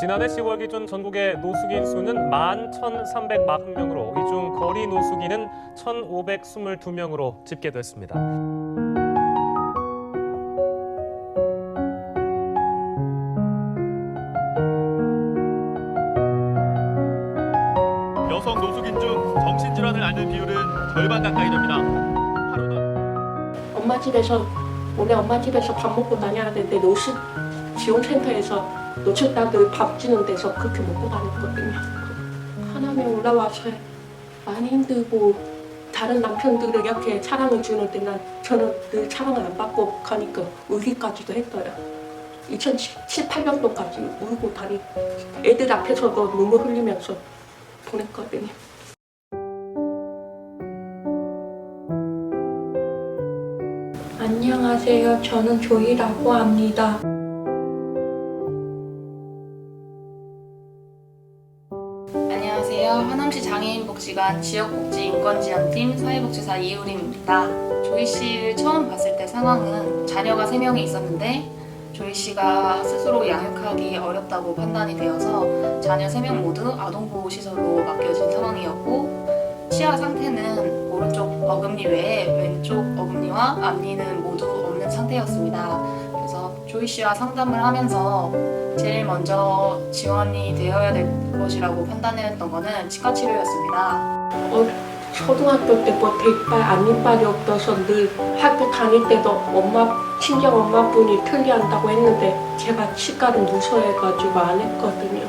지난해 10월 기준 전국의 노숙인 수는 11,340명으로 이 중 거리 노숙인은 1,522명으로 집계됐습니다. 여성 노숙인 중 정신질환을 앓는 비율은 절반 가까이 됩니다. 하루도 엄마 집에서 원래 엄마 집에서 밥 먹고 다녀야 되는데 노숙 지원센터에서 노숙자들 밥 주는 데서 그렇게 먹고 다녔거든요. 하나면 올라와서 많이 힘들고 다른 남편들을 이렇게 사랑을 주는데 난 저는 늘 사랑을 안 받고 가니까 울기까지도 했어요. 2018년도까지 울고 다니 애들 앞에서도 눈물 흘리면서 보냈거든요. 안녕하세요. 저는 조이라고 합니다. 안녕하세요. 하남시 장애인복지관 지역복지인권지원팀 사회복지사 이우림입니다. 조이 씨를 처음 봤을 때 상황은 자녀가 3명이 있었는데 조이 씨가 스스로 양육하기 어렵다고 판단이 되어서 자녀 3명 모두 아동보호시설로 맡겨진 상황이었고 치아 상태는 오른쪽 어금니 외에 왼쪽 어금니와 앞니는 모두 없는 상태였습니다. 조이 씨와 상담을 하면서 제일 먼저 지원이 되어야 될 것이라고 판단했던 거는 치과 치료였습니다. 초등학교 때부터 이빨 안이빨이 없어서 늘 학교 다닐 때도 엄마 친정 엄마분이 틀리한다고 했는데 제가 치과를 무서워해가지고 안 했거든요.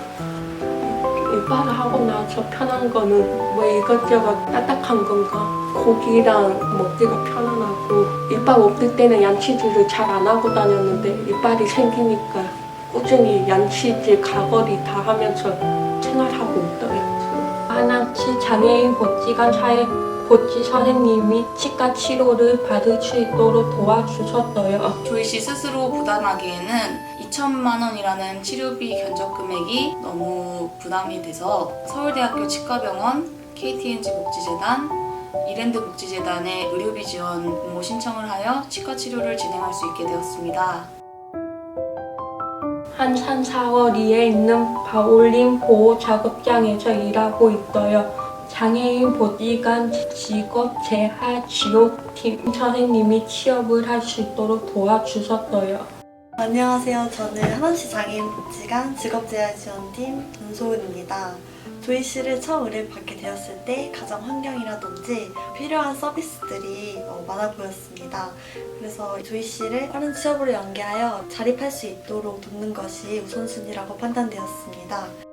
이빨을 하고 나서 편한 거는 뭐 이것저것 딱딱한 건가 고기랑 먹기가 편안하고 이빨 없을 때는 양치질을 잘 안 하고 다녔는데 이빨이 생기니까 꾸준히 양치질 가거리 다 하면서 생활하고 있더라고요. 하남시 장애인 복지관 사회 복지 선생님이 치과 치료를 받을 수 있도록 도와주셨어요. 조이 씨 스스로 부담하기에는 2천만 원이라는 치료비 견적 금액이 너무 부담이 돼서 서울대학교 치과병원, KTNG 복지재단, 이랜드 복지재단에 의료비 지원 공모 신청을 하여 치과 치료를 진행할 수 있게 되었습니다. 한 산 4월리에 있는 바올린 보호 작업장에서 일하고 있어요. 장애인 복지관 직업 재활 지원팀 선생님이 취업을 할 수 있도록 도와주셨어요. 안녕하세요. 저는 하남시 장애인 복지관 직업재활지원팀 윤소은입니다. 조이 씨를 처음 의뢰를 받게 되었을 때 가정 환경이라든지 필요한 서비스들이 어, 많아 보였습니다. 그래서 조이 씨를 빠른 취업으로 연계하여 자립할 수 있도록 돕는 것이 우선순위라고 판단되었습니다.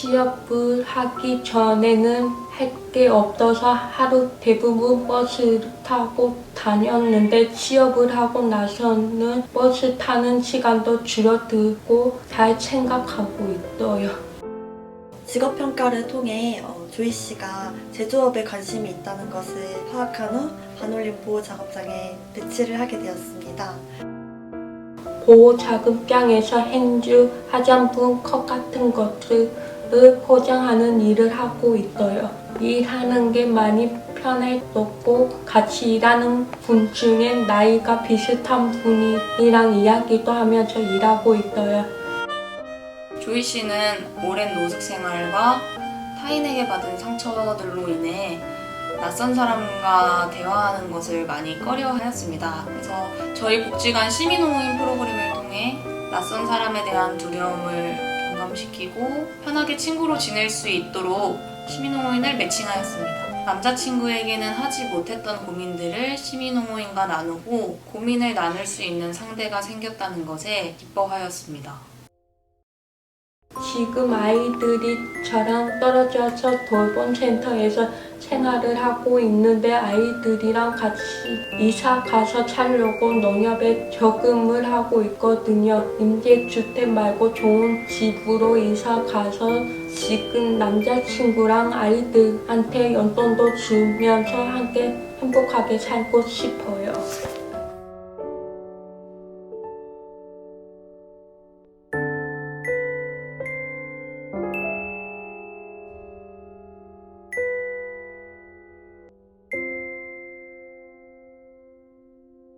취업을 하기 전에는 할 게 없어서 하루 대부분 버스를 타고 다녔는데 취업을 하고 나서는 버스 타는 시간도 줄어들고 잘 생각하고 있어요. 직업평가를 통해 어, 조이 씨가 제조업에 관심이 있다는 것을 파악한 후 반올림 보호 작업장에 배치를 하게 되었습니다. 보호 작업장에서 행주, 화장품, 컵 같은 것들 을 포장하는 일을 하고 있어요. 일하는 게 많이 편했었고 같이 일하는 분 중에 나이가 비슷한 분이랑 이야기도 하면서 일하고 있어요. 조이 씨는 오랜 노숙 생활과 타인에게 받은 상처들로 인해 낯선 사람과 대화하는 것을 많이 꺼려 하였습니다. 그래서 저희 복지관 시민호인 프로그램을 통해 낯선 사람에 대한 두려움을 경감시키고 편하게 친구로 지낼 수 있도록 시민호인을 매칭하였습니다. 남자친구에게는 하지 못했던 고민들을 시민호인과 나누고 고민을 나눌 수 있는 상대가 생겼다는 것에 기뻐하였습니다. 지금 아이들이 저랑 떨어져서 돌봄센터에서 생활을 하고 있는데 아이들이랑 같이 이사 가서 살려고 농협에 저금을 하고 있거든요. 임대주택 말고 좋은 집으로 이사 가서 지금 남자친구랑 아이들한테 용돈도 주면서 함께 행복하게 살고 싶어요.